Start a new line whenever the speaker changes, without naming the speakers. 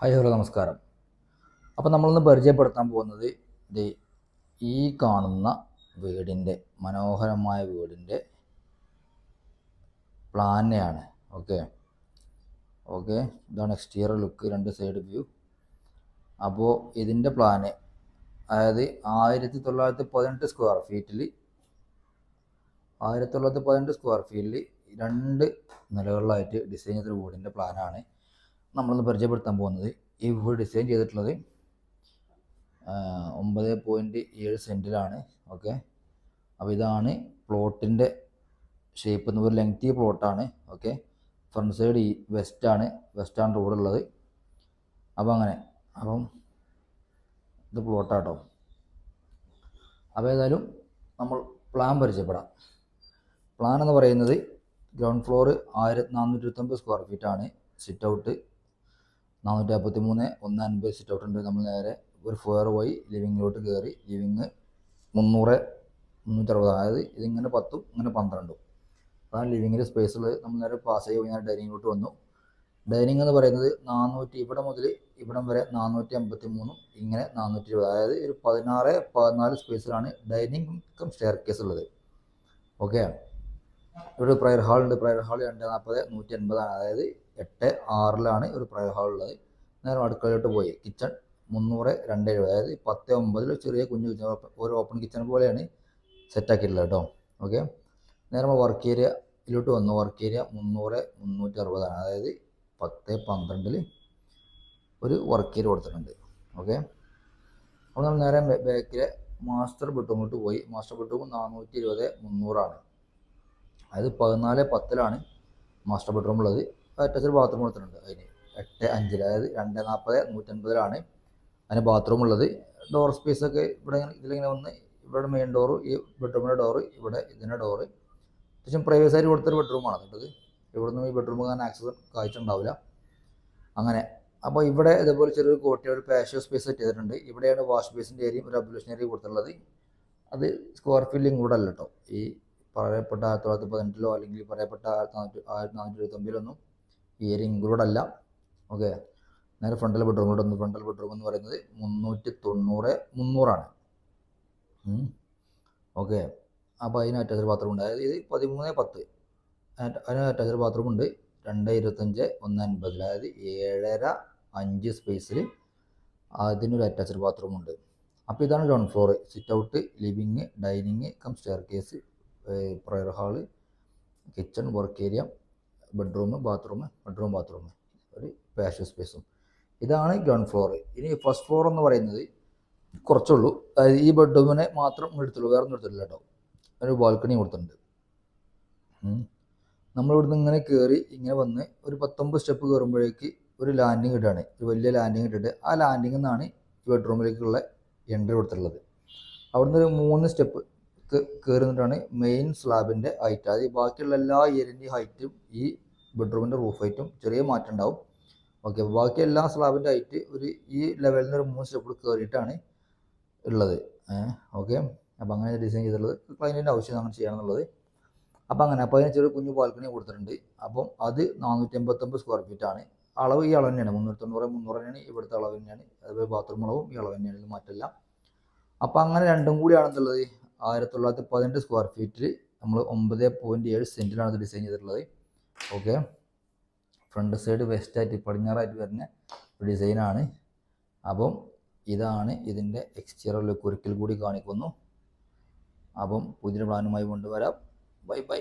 Hi hello നമസ്കാരം. അപ്പോൾ നമ്മളിന്ന് പരിചയപ്പെടുത്താൻ പോകുന്നത് ഇത് ഈ കാണുന്ന വീടിന്റെ മനോഹരമായ വീടിന്റെ പ്ലാനെയാണ്. ഓക്കെ? ഓക്കെ? ഇതാണ് എക്സ്റ്റീരിയർ ലുക്ക് രണ്ട് സൈഡ് വ്യൂ അപ്പോൾ ഇതിന്റെ പ്ലാന് അതായത് ആയിരത്തി തൊള്ളായിരത്തി പതിനെട്ട് സ്ക്വയർ ഫീറ്റിൽ ആയിരത്തി തൊള്ളായിരത്തി പതിനെട്ട് സ്ക്വയർ ഫീറ്റിൽ രണ്ട് നിലകളിലായിട്ട് ഡിസൈൻ ചെയ്ത വീടിന്റെ പ്ലാനാണ്. നമ്മളിന്ന് പരിചയപ്പെടുത്താൻ പോകുന്നത് ഈ വീട് ഡിസൈൻ ചെയ്തിട്ടുള്ളത് ഒമ്പത് പോയിന്റ് ഏഴ് സെന്റിലാണ് ഓക്കെ? അപ്പോൾ ഇതാണ് പ്ലോട്ടിന്റെ ഷേപ്പ് എന്ന് ഒരു ലെങ്തി പ്ലോട്ടാണ്. ഓക്കെ? ഫ്രണ്ട് സൈഡ് ഈ വെസ്റ്റാണ് വെസ്റ്റാണ് റോഡുള്ളത് അപ്പോൾ അങ്ങനെ. അപ്പം ഇത് പ്ലോട്ടാട്ടോ. അപ്പോൾ ഏതായാലും നമ്മൾ പ്ലാൻ പരിചയപ്പെടാം. പ്ലാൻ എന്ന് പറയുന്നത് ഗ്രൗണ്ട് ഫ്ലോർ ആയിരത്തി നാനൂറ്റി ഇരുപത്തൊമ്പത് സ്ക്വയർ ഫീറ്റാണ് സിറ്റ് ഔട്ട് നാനൂറ്റി നാൽപ്പത്തി മൂന്ന് ഒന്ന് അൻപത് സിറ്റ് ഔട്ട് ഉണ്ട്. നമ്മൾ നേരെ ഒരു ഫോയർ പോയി ലിവിങ്ങിലോട്ട് കയറി ലിവിങ് മുന്നൂറ് മുന്നൂറ്ററുപത്. അതായത് ഇതിങ്ങനെ പത്തും ഇങ്ങനെ പന്ത്രണ്ടും. അതാണ് ലിവിങ്ങിന്റെ സ്പേസിൽ നമ്മൾ നേരെ പാസ് ചെയ്ത് കഴിഞ്ഞാൽ ഡൈനിങ്ങിലോട്ട് വന്നു. ഡൈനിങ് എന്ന് പറയുന്നത് നാനൂറ്റി ഇവിടെ മുതൽ ഇവിടം വരെ നാനൂറ്റി അമ്പത്തി മൂന്നും ഇങ്ങനെ നാനൂറ്റി ഇരുപത് അതായത് ഒരു പതിനാറ് പതിനാല് സ്പേസിലാണ് ഡൈനിങ് കം സ്റ്റെയർ കേസ് ഉള്ളത്. ഓക്കെ ഇവിടെ പ്രയർ ഹാൾ ഉണ്ട്. പ്രയർ ഹാൾ രണ്ട് നാൽപ്പത് നൂറ്റി എൺപതാണ് അതായത് എട്ട് ആറിലാണ് ഒരു പ്രയർ ഹാൾ ഉള്ളത്. നേരം അടുക്കളയിലോട്ട് പോയി. കിച്ചൺ മുന്നൂറ് രണ്ട് എഴുപത് അതായത് പത്ത് ഒമ്പതിൽ ചെറിയ കുഞ്ഞു കിച്ചൺ ഒരു ഓപ്പൺ കിച്ചൺ പോലെയാണ് സെറ്റാക്കിയിട്ടുള്ളത് കേട്ടോ. ഓക്കെ നേരം വർക്ക് ഏരിയയിലോട്ട് വന്നു. വർക്ക് ഏരിയ മുന്നൂറ് മുന്നൂറ്റി അറുപതാണ് അതായത് പത്ത് പന്ത്രണ്ടിൽ ഒരു വർക്ക് ഏരിയ കൊടുത്തിട്ടുണ്ട്. ഓക്കെ അപ്പോൾ നമ്മൾ നേരെ ബാക്കിലെ മാസ്റ്റർ ബെഡ്റൂമിലോട്ട് പോയി. മാസ്റ്റർ ബെഡ്റൂം നാനൂറ്റി ഇരുപത് മുന്നൂറാണ്. അതായത് പതിനാല് പത്തിലാണ് മാസ്റ്റർ ബെഡ്റൂം ഉള്ളത്. അറ്റാച്ച്ഡ് ബാത്റൂം കൊടുത്തിട്ടുണ്ട് അതിന് എട്ട് അഞ്ചിൽ അതായത് രണ്ട് നാൽപ്പത് നൂറ്റൻപതിലാണ് അതിന് ബാത്റൂം ഉള്ളത്. ഡോർ സ്പേസ് ഒക്കെ ഇവിടെ ഇതിലിങ്ങനെ വന്ന് ഇവിടെ മെയിൻ ഡോറ് ഈ ബെഡ്റൂമിന്റെ ഡോറ് ഇവിടെ ഇതിന്റെ ഡോറ് അത്യാവശ്യം പ്രൈവസി ആയിട്ട് കൊടുത്തൊരു ബെഡ്റൂമാണ് കേട്ടത്. ഇവിടെ നിന്ന് ഈ ബെഡ്റൂം കാണാൻ ആക്സസ് കാഴ്ച ഉണ്ടാവില്ല. അങ്ങനെ. അപ്പോൾ ഇവിടെ ഇതേപോലെ ചെറിയൊരു കോട്ടിയ ഒരു പാഷ്യോ സ്പേസ് സെറ്റ് ചെയ്തിട്ടുണ്ട്. ഇവിടെയാണ് വാഷ് ബേസിന്റെ ഏരിയയും ഒരു അബ്ലുഷൻ ഏരിയ കൊടുത്തിട്ടുള്ളത്. അത് സ്ക്വയർ ഫീൽഡിങ് കൂടെ അല്ല കേട്ടോ ഈ പറയപ്പെട്ട ആയിരത്തി തൊള്ളായിരത്തി പതിനെട്ടിലോ അല്ലെങ്കിൽ പറയപ്പെട്ട ആയിരത്തി നാനൂറ്റി ആയിരത്തി നാനൂറ്റി എഴുപത്തൊമ്പതിലൊന്നും ഈ ഏരിയ ഇൻക്ലൂഡ് അല്ല. ഓക്കെ നേരെ ഫ്രണ്ടിലെ ബെഡ്റൂമിലോട്ട് ഒന്ന് ഫ്രണ്ടൽ ബെഡ്റൂം എന്ന് പറയുന്നത് മുന്നൂറ്റി തൊണ്ണൂറ് മുന്നൂറാണ്. ഓക്കെ അപ്പോൾ അതിന് അറ്റാച്ച്ഡ് ബാത്റൂം ഉണ്ട്. അതായത് ഇത് പതിമൂന്ന് പത്ത്. അതിന് അറ്റാച്ച്ഡ് ബാത്റൂം ഉണ്ട്. രണ്ട് ഇരുപത്തഞ്ച് ഒന്ന് അൻപതിൽ അതായത് ഏഴര അഞ്ച് സ്പേസിൽ അതിനൊരു അറ്റാച്ച്ഡ് ബാത്റൂം ഉണ്ട്. അപ്പോൾ ഇതാണ് ground floor sit out living dining cum staircase prayer hall kitchen work area bedroom bathroom bedroom bathroom ഒരു പാഷ് സ്പേസും ഇതാണ് ഗ്രൗണ്ട് ഫ്ലോർ ഇനി ഫസ്റ്റ് ഫ്ലോർ എന്ന് പറയുന്നത് കുറച്ചുള്ളൂ. അതായത് ഈ ബെഡ്റൂമിനെ മാത്രം എടുത്തുള്ളൂ. വേറെ ഒന്നും എടുത്തിട്ടില്ല കേട്ടോ ഒരു ബാൽക്കണി കൊടുത്തിട്ടുണ്ട്. നമ്മളിവിടുന്ന് ഇങ്ങനെ കയറി ഇങ്ങനെ വന്ന് ഒരു പത്തൊമ്പത് സ്റ്റെപ്പ് കയറുമ്പോഴേക്ക് ഒരു ലാൻഡിങ് ഇടുകയാണ് ഒരു വലിയ ലാൻഡിങ് ഇട്ടിട്ട് ആ ലാൻഡിങ്ങിൽ നിന്നാണ് ബെഡ്റൂമിലേക്കുള്ള എൻട്രി കൊടുത്തിട്ടുള്ളത്. അവിടുന്ന് ഒരു മൂന്ന് സ്റ്റെപ്പ് കയറി നിന്നിട്ടാണ് മെയിൻ സ്ലാബിന്റെ ഹൈറ്റ് അതായത് ബാക്കിയുള്ള എല്ലാ ഏരിയന്റെയും ഹൈറ്റും ഈ ബെഡ്റൂമിന്റെ റൂഫ് ഹൈറ്റും ചെറിയ മാറ്റം ഉണ്ടാവും. ഓക്കെ ബാക്കി എല്ലാ സ്ലാബിന്റെ ഹൈറ്റ് ഒരു ഈ ലെവലിൽ നിന്ന് ഒരു മൂന്ന് സ്റ്റെപ്പ് കയറിയിട്ടാണ് ഉള്ളത്. ഓക്കെ അപ്പോൾ അങ്ങനെ ഡിസൈൻ ചെയ്തിട്ടുള്ളത്. ക്ലൈന്റിന്റെ ആവശ്യം അങ്ങനെ ചെയ്യണമെന്നുള്ളത് അപ്പോൾ അങ്ങനെ അപ്പോൾ അതിന് ചെറിയ കുഞ്ഞു ബാൽക്കണി കൊടുത്തിട്ടുണ്ട്. അപ്പം അത് നാനൂറ്റി എൺപത്തൊമ്പത് സ്ക്വയർ ഫീറ്റ് ആണ്. അളവ് ഈ അളവ് തന്നെയാണ്. മുന്നൂറ്റി തൊണ്ണൂറ് മുന്നൂറ് തന്നെയാണ്. ഇവിടുത്തെ അളവ് തന്നെയാണ്. അതുപോലെ ബാത്റൂം അളവും ഈ അളവ് തന്നെയാണ്. മാറ്റമില്ല. അപ്പോൾ അങ്ങനെ രണ്ടും കൂടിയാണെന്നുള്ളത് ആയിരത്തി തൊള്ളായിരത്തി പതിനെട്ട് സ്ക്വയർ ഫീറ്റിൽ നമ്മൾ ഒമ്പത് പോയിന്റ് ഏഴ് സെന്റിലാണ് ഡിസൈൻ ചെയ്തിട്ടുള്ളത്. ഓക്കെ ഫ്രണ്ട് സൈഡ് വെസ്റ്റായിട്ട് പടിഞ്ഞാറായിട്ട് വരുന്ന ഡിസൈനാണ് അപ്പം ഇതാണ് ഇതിന്റെ എക്സ്റ്റീരിയർ ലുക്ക് ഒരിക്കൽ കൂടി കാണിക്കുന്നു. അപ്പം പുതിയ പ്ലാനുമായി കൊണ്ടുവരാം. Bye bye